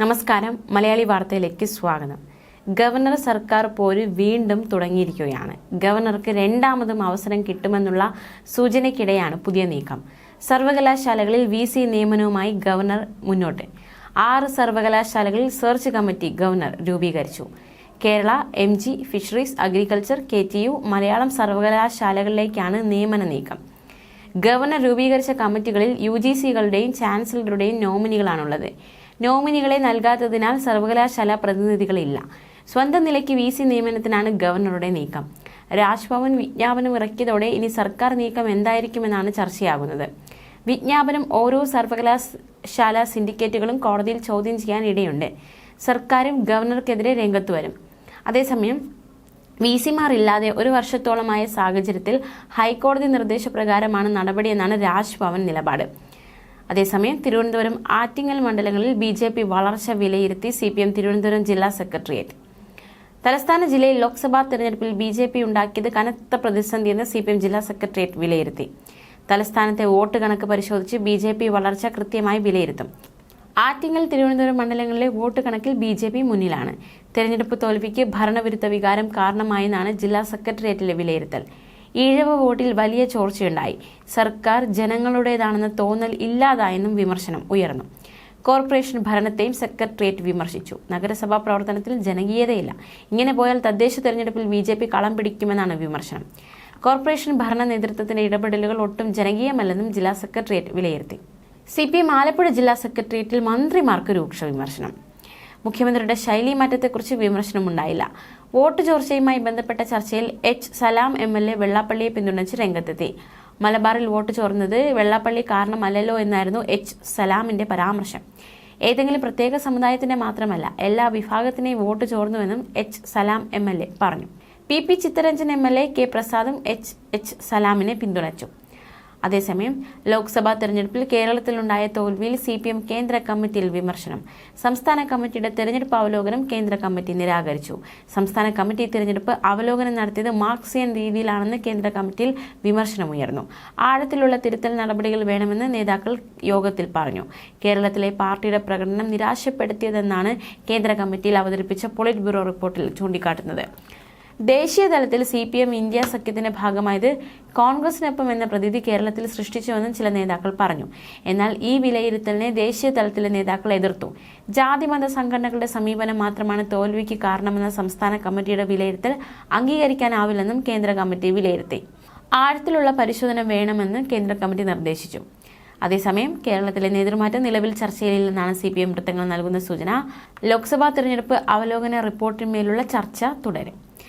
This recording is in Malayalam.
നമസ്കാരം. മലയാളി വാർത്തയിലേക്ക് സ്വാഗതം. ഗവർണർ സർക്കാർ പോര് വീണ്ടും തുടങ്ങിയിരിക്കുകയാണ്. ഗവർണർക്ക് രണ്ടാമതും അവസരം കിട്ടുമെന്നുള്ള സൂചനയ്ക്കിടെയാണ് പുതിയ നീക്കം. സർവകലാശാലകളിൽ വി സി നിയമനവുമായി ഗവർണർ മുന്നോട്ട്. ആറ് സർവകലാശാലകളിൽ സെർച്ച് കമ്മിറ്റി ഗവർണർ രൂപീകരിച്ചു. Kerala M G fisheries agriculture K T U Malayalam സർവകലാശാലകളിലേക്കാണ് നിയമന നീക്കം. ഗവർണർ രൂപീകരിച്ച കമ്മിറ്റികളിൽ യു ജി സികളുടെയും ചാൻസലറുടെയും നോമിനികളാണുള്ളത്. നോമിനികളെ നൽകാത്തതിനാൽ സർവകലാശാല പ്രതിനിധികളില്ല. സ്വന്തം നിലയ്ക്ക് വി സി നിയമനത്തിനാണ് ഗവർണറുടെ നീക്കം. രാജ്ഭവൻ വിജ്ഞാപനം ഇറക്കിയതോടെ ഇനി സർക്കാർ നീക്കം എന്തായിരിക്കുമെന്നാണ് ചർച്ചയാകുന്നത്. വിജ്ഞാപനം ഓരോ സർവകലാശാല സിൻഡിക്കേറ്റുകളും കോടതിയിൽ ചോദ്യം ചെയ്യാൻ ഇടയുണ്ട് സർക്കാരും ഗവർണർക്കെതിരെ രംഗത്ത് വരും. അതേസമയം വി സിമാർ ഇല്ലാതെ ഒരു വർഷത്തോളമായ സാഹചര്യത്തിൽ ഹൈക്കോടതി നിർദ്ദേശപ്രകാരമാണ് നടപടിയെന്നാണ് രാജ്ഭവൻ നിലപാട്. അതേസമയം തിരുവനന്തപുരം ആറ്റിങ്ങൽ മണ്ഡലങ്ങളിൽ ബി ജെ പി വളർച്ച വിലയിരുത്തി സി പി എം തിരുവനന്തപുരം ജില്ലാ സെക്രട്ടേറിയറ്റ്. തലസ്ഥാന ജില്ലയിൽ ലോക്സഭാ തെരഞ്ഞെടുപ്പിൽ ബി ജെ പി ഉണ്ടാക്കിയത് കനത്ത പ്രതിസന്ധിയെന്ന് സി പി എം ജില്ലാ സെക്രട്ടേറിയറ്റ് വിലയിരുത്തി. തലസ്ഥാനത്തെ വോട്ട് കണക്ക് പരിശോധിച്ച് ബി ജെ പി വളർച്ച കൃത്യമായി വിലയിരുത്തും. ആറ്റിങ്ങൽ തിരുവനന്തപുരം മണ്ഡലങ്ങളിലെ വോട്ട് കണക്കിൽ ബി ജെ പി മുന്നിലാണ്. തെരഞ്ഞെടുപ്പ് തോൽവിക്ക് ഭരണവിരുദ്ധ വികാരം കാരണമായെന്നാണ് ജില്ലാ സെക്രട്ടേറിയറ്റിലെ വിലയിരുത്തൽ. ഈഴവ വോട്ടിൽ വലിയ ചോർച്ചയുണ്ടായി. സർക്കാർ ജനങ്ങളുടേതാണെന്ന തോന്നൽ ഇല്ലാതായെന്നും വിമർശനം ഉയർന്നു. കോർപ്പറേഷൻ ഭരണത്തെയും സെക്രട്ടേറിയറ്റ് വിമർശിച്ചു. നഗരസഭാ പ്രവർത്തനത്തിൽ ജനകീയതയില്ല. ഇങ്ങനെ പോയാൽ തദ്ദേശ തെരഞ്ഞെടുപ്പിൽ ബി ജെ പി കളം പിടിക്കുമെന്നാണ് വിമർശനം. കോർപ്പറേഷൻ ഭരണ നേതൃത്വത്തിന്റെ ഇടപെടലുകൾ ഒട്ടും ജനകീയമല്ലെന്നും ജില്ലാ സെക്രട്ടേറിയറ്റ് വിലയിരുത്തി. സി പി എം ആലപ്പുഴ ജില്ലാ സെക്രട്ടേറിയറ്റിൽ മന്ത്രിമാർക്ക് രൂക്ഷ വിമർശനം. മുഖ്യമന്ത്രിയുടെ ശൈലി മാറ്റത്തെക്കുറിച്ച് വിമർശനമുണ്ടായില്ല. വോട്ട് ചോർച്ചയുമായി ബന്ധപ്പെട്ട ചർച്ചയിൽ H Salam M L A വെള്ളാപ്പള്ളിയെ പിന്തുണച്ച് രംഗത്തെത്തി. മലബാറിൽ വോട്ട് ചോർന്നത് വെള്ളാപ്പള്ളി കാരണമല്ലല്ലോ എന്നായിരുന്നു എച്ച് സലാമിന്റെ പരാമർശം. ഏതെങ്കിലും പ്രത്യേക സമുദായത്തിന്റെ മാത്രമല്ല എല്ലാ വിഭാഗത്തിനെയും vote ചോർന്നുവെന്നും H Salam M L A പറഞ്ഞു. P P Chitharanjan M L A K പ്രസാദും H H സലാമിനെ പിന്തുണച്ചു. അതേസമയം ലോക്സഭാ തെരഞ്ഞെടുപ്പിൽ കേരളത്തിലുണ്ടായ തോൽവിയിൽ സി പി എം കേന്ദ്ര കമ്മിറ്റിയിൽ വിമർശനം. സംസ്ഥാന കമ്മിറ്റിയുടെ തെരഞ്ഞെടുപ്പ് അവലോകനം കേന്ദ്ര കമ്മിറ്റി നിരാകരിച്ചു. സംസ്ഥാന കമ്മിറ്റി തെരഞ്ഞെടുപ്പ് അവലോകനം നടത്തിയത് മാർക്സിയൻ രീതിയിലാണെന്ന് കേന്ദ്ര കമ്മിറ്റിയിൽ വിമർശനമുയർന്നു. ആഴത്തിലുള്ള തിരുത്തൽ നടപടികൾ വേണമെന്ന് നേതാക്കൾ യോഗത്തിൽ പറഞ്ഞു. കേരളത്തിലെ പാർട്ടിയുടെ പ്രകടനം നിരാശപ്പെടുത്തിയതെന്നാണ് കേന്ദ്ര കമ്മിറ്റിയിൽ അവതരിപ്പിച്ച പോളിറ്റ് ബ്യൂറോ റിപ്പോർട്ടിൽ ചൂണ്ടിക്കാട്ടുന്നത്. ദേശീയ തലത്തിൽ സി പി എം ഇന്ത്യ സഖ്യത്തിന്റെ ഭാഗമായത് കോൺഗ്രസിനൊപ്പം എന്ന പ്രതീതി കേരളത്തിൽ സൃഷ്ടിച്ചുവെന്നും ചില നേതാക്കൾ പറഞ്ഞു. എന്നാൽ ഈ വിലയിരുത്തലിനെ ദേശീയ തലത്തിലെ നേതാക്കൾ എതിർത്തു. ജാതിമത സംഘടനകളുടെ സമീപനം മാത്രമാണ് തോൽവിക്ക് കാരണമെന്ന സംസ്ഥാന കമ്മിറ്റിയുടെ വിലയിരുത്തൽ അംഗീകരിക്കാനാവില്ലെന്നും കേന്ദ്ര കമ്മിറ്റി വിലയിരുത്തി. ആഴത്തിലുള്ള പരിശോധന വേണമെന്ന് കേന്ദ്ര കമ്മിറ്റി നിർദ്ദേശിച്ചു. അതേസമയം കേരളത്തിലെ നേതൃമാറ്റം നിലവിൽ ചർച്ചയിലില്ലെന്നാണ് സി പി എം വൃത്തങ്ങൾ നൽകുന്ന സൂചന. ലോക്സഭാ തെരഞ്ഞെടുപ്പ് അവലോകന റിപ്പോർട്ടിന്മേലുള്ള ചർച്ച തുടരും.